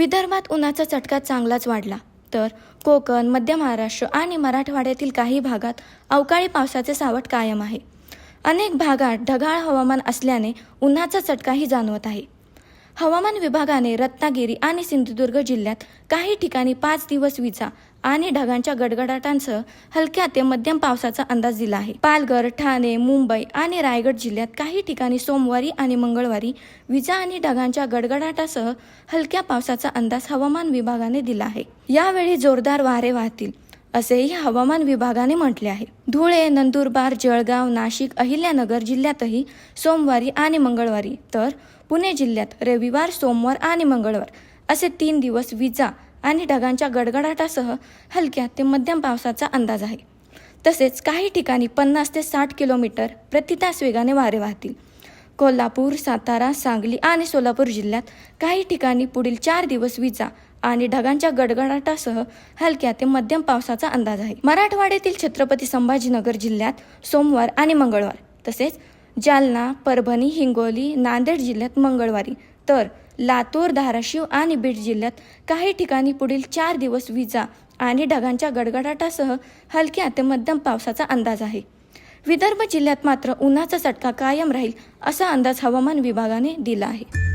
विदर्भात उन्हाचा चटका चांगलाच वाढला. तर कोकण मध्य महाराष्ट्र आणि मराठवाड्यातील काही भागात अवकाळी पावसाचे सावट कायम आहे. अनेक भागात ढगाळ हवामान असल्याने उन्हाचा चटकाही जाणवत आहे. हवामान विभागाने रत्नागिरी आणि सिंधुदुर्ग जिल्ह्यात काही ठिकाणी पाच दिवस विजा आणि ढगांच्या गडगडाटांसह हलक्या ते मध्यम पावसाचा अंदाज दिला आहे. पालघर ठाणे मुंबई आणि रायगड जिल्ह्यात काही ठिकाणी सोमवारी आणि मंगळवारी विजा आणि ढगांच्या गडगडाटासह हलक्या पावसाचा अंदाज हवामान विभागाने दिला आहे. यावेळी जोरदार वारे वाहतील असेही हवामान विभागाने म्हटले आहे. धुळे नंदुरबार जळगाव नाशिक अहिल्यानगर जिल्ह्यातही सोमवारी आणि मंगळवारी तर पुणे जिल्ह्यात रविवार सोमवार आणि मंगळवार असे तीन दिवस विजा आणि ढगांच्या गडगडाटासह हलक्या ते मध्यम पावसाचा अंदाज आहे. तसेच काही ठिकाणी पन्नास ते साठ किलोमीटर प्रति तास वेगाने वारे वाहतील. कोल्हापूर सातारा सांगली आणि सोलापूर जिल्ह्यात काही ठिकाणी पुढील चार दिवस विजा आणि ढगांच्या गडगडाटासह हलक्या ते मध्यम पावसाचा अंदाज आहे. मराठवाड्यातील छत्रपती संभाजीनगर जिल्ह्यात सोमवार आणि मंगळवार तसेच जालना परभणी हिंगोली नांदेड जिल्ह्यात मंगळवारी तर लातूर धाराशिव आणि बीड जिल्ह्यात काही ठिकाणी पुढील चार दिवस विजा आणि ढगांच्या गडगडाटासह हलक्या ते मध्यम पावसाचा अंदाज आहे. विदर्भ जिल्ह्यात मात्र उन्हाचा चटका कायम राहील असा अंदाज हवामान विभागाने दिला आहे.